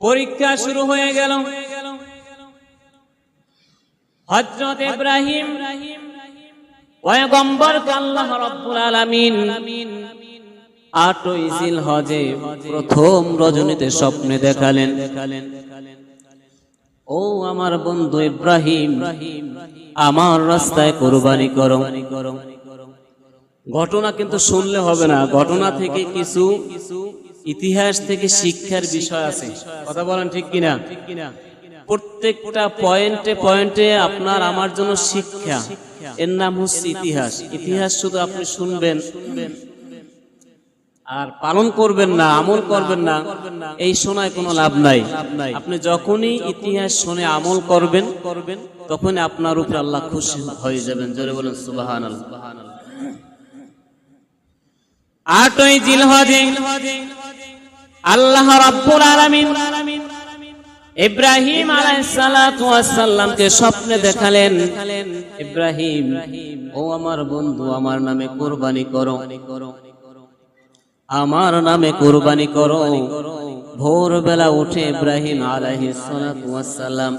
পরীক্ষা শুরু হয়ে গেল। হজরত ইব্রাহিম আল্লাহ রাব্বুল আলামিন আটই জিল হজে প্রথম রজনীতে স্বপ্নে দেখালেন। ও আমার বন্ধু ইব্রাহিম, আমার রাস্তায় কোরবানি করো। ঘটনা কিন্তু শুনলে হবে না। ঘটনা থেকে কিছু কিছু ইতিহাস থেকে শিক্ষার বিষয় আছে। কথা বলেন ঠিক কিনা? প্রত্যেকটা পয়েন্টে পয়েন্টে আপনার আমার জন্য শিক্ষা। এর নাম হচ্ছে ইতিহাস। ইতিহাস শুধু আপনি শুনবেন আর পালন করবেন না, আমল করবেন না, এই শোনায় কোনো লাভ নাই। আপনি যখনই ইতিহাস শুনে আমল করবেন করবেন তখন আপনার উপর আল্লাহ খুশি হয়ে যাবেন। জোরে বলেন সুবাহান আটই জিলহজে আল্লাহ রাব্বুল আলামিন ইব্রাহিম ওয়াসসালামকে স্বপ্নে দেখালেন। ইব্রাহিম, ও আমার বন্ধু, আমার নামে কুরবানি করো। আমার নামে কুরবানি করো। ভোরবেলা উঠে ইব্রাহিম আলাইহিসসালাম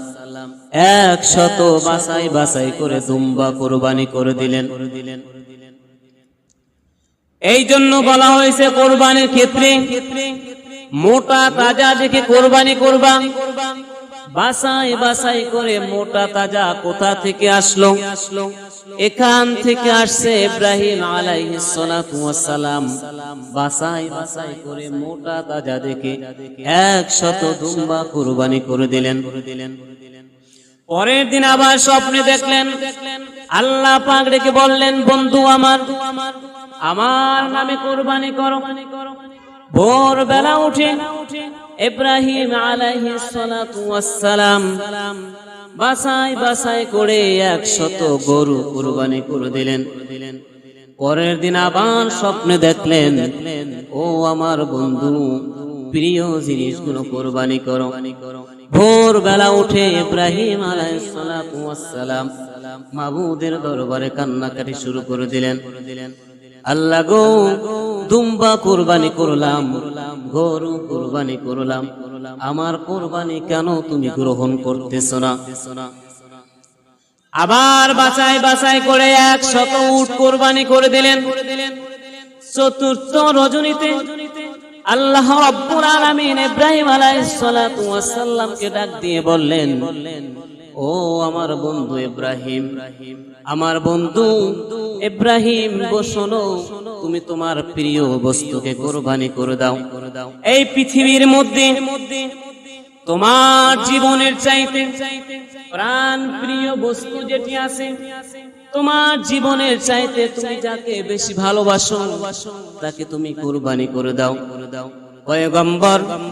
একশত বাসাই বাসাই করে দুম্বা কুরবানি করে দিলেন। এই জন্য বলা হয়েছে কোরবানির ক্ষেত্রে মোটা তাজা দেখে কোরবানি করবা বাসাই বাসাই করে মোটা তাজা কোথা থেকে আসলো? আসলো এখান থেকে আসছে ইব্রাহিম আলাইহিস সালাতু বাসাই বাসাই করে মোটা তাজা দেখে একশত দুম্বা কুরবানি করে দিলেন। পরের দিন আবার স্বপ্নে দেখলেন। আল্লাহ পাক ডেকে বললেন, বন্ধু আমার আমার নামে কোরবানি করো। ভোর বেলা উঠে ইব্রাহিম আলাইহিস সালাতু ওয়াসসালাম বাসাই বাসাই করে একশত গরু কুরবানি করে দিলেন। পরের দিন আবার স্বপ্নে দেখলেন, ও আমার বন্ধু, প্রিয় জিনিসগুলো কোরবানি করো। ভোর বেলা উঠে ইব্রাহিম ওয়াসসালাম মাবুদের দরবারে কান্নাকাটি শুরু করে দিলেন। আল্লাহ গো দুম্বা কোরবানি করলাম, গরু কোরবানি করলাম। আমার কোরবানি কেন তুমি গ্রহণ করতেছ না? আবার বাছাই বাছাই করে একশত উট কোরবানি করে দিলেন। চতুর্থ রজনীতে আল্লাহ রাব্বুল আলামিন ইব্রাহিম আলাইহিস সালাতু সালামকে ডাক দিয়ে বললেন ও আমার বন্ধু ইব্রাহিম, আমার বন্ধু ইব্রাহিম শোনো, তুমি তোমার প্রিয় বস্তুকে কোরবানি করে দাও। এই পৃথিবীর মধ্যে তোমার জীবনের চাইতে প্রাণ প্রিয় বস্তু যেটি আছে, তোমার জীবনের চাইতে তুমি যাকে বেশি ভালোবাসো, তাকে তুমি কোরবানি করে দাও করে দাও।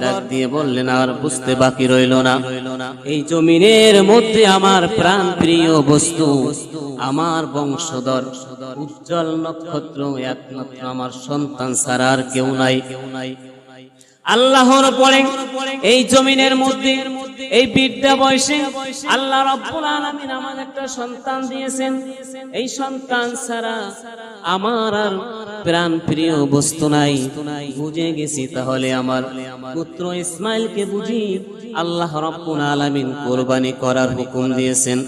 ডাক দিয়ে বললেন, আর বুঝতে বাকি না। এই জমিনের মধ্যে আমার প্রাণ প্রিয় বস্তু, আমার বংশধর, উজ্জ্বল নক্ষত্র, একমাত্র আমার সন্তান ছাড়া আর কেউ নাই কেউ নাই। আল্লাহর পরে এই জমিনের মধ্যে এই বিদ্যা বয়সে আল্লাহ রব্বুল আলামিন আমার একটা সন্তান দিয়েছেন। এই সন্তান ছাড়া আমার আর প্রাণ প্রিয় বস্তু নাই। বুঝে গেছি তাহলে আমার পুত্র ইসমাইলকে বুঝি আল্লাহ রব্বুল আলামিন কোরবানি করার হুকুম দিয়েছেন।